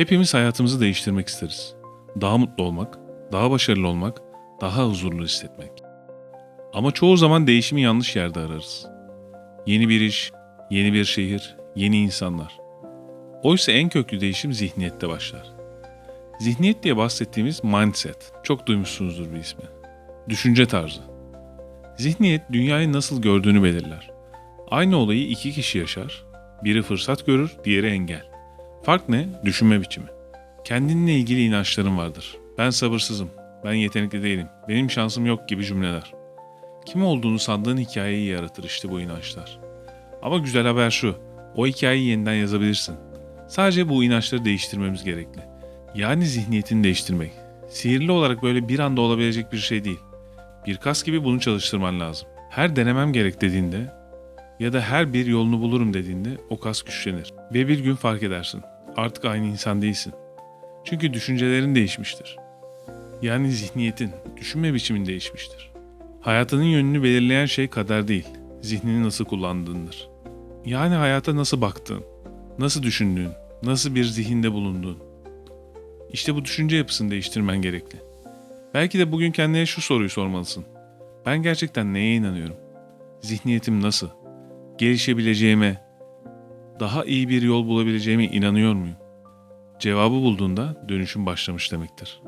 Hepimiz hayatımızı değiştirmek isteriz. Daha mutlu olmak, daha başarılı olmak, daha huzurlu hissetmek. Ama çoğu zaman değişimi yanlış yerde ararız. Yeni bir iş, yeni bir şehir, yeni insanlar. Oysa en köklü değişim zihniyette başlar. Zihniyet diye bahsettiğimiz mindset, çok duymuşsunuzdur bir ismi. Düşünce tarzı. Zihniyet dünyayı nasıl gördüğünü belirler. Aynı olayı iki kişi yaşar. Biri fırsat görür, diğeri engel. Fark ne? Düşünme biçimi. Kendinle ilgili inançların vardır. Ben sabırsızım, ben yetenekli değilim, benim şansım yok gibi cümleler. Kim olduğunu sandığın hikayeyi yaratır işte bu inançlar. Ama güzel haber şu, o hikayeyi yeniden yazabilirsin. Sadece bu inançları değiştirmemiz gerekli. Yani zihniyetini değiştirmek. Sihirli olarak böyle bir anda olabilecek bir şey değil. Bir kas gibi bunu çalıştırman lazım. Her denemem gerek dediğinde ya da her bir yolunu bulurum dediğinde o kas güçlenir. Ve bir gün fark edersin. Artık aynı insan değilsin. Çünkü düşüncelerin değişmiştir. Yani zihniyetin, düşünme biçimin değişmiştir. Hayatının yönünü belirleyen şey kader değil, zihnini nasıl kullandığındır. Yani hayata nasıl baktığın, nasıl düşündüğün, nasıl bir zihinde bulunduğun. İşte bu düşünce yapısını değiştirmen gerekli. Belki de bugün kendine şu soruyu sormalısın. Ben gerçekten neye inanıyorum? Zihniyetim nasıl? Gelişebileceğime, daha iyi bir yol bulabileceğime inanıyor muyum? Cevabı bulduğunda dönüşüm başlamış demektir.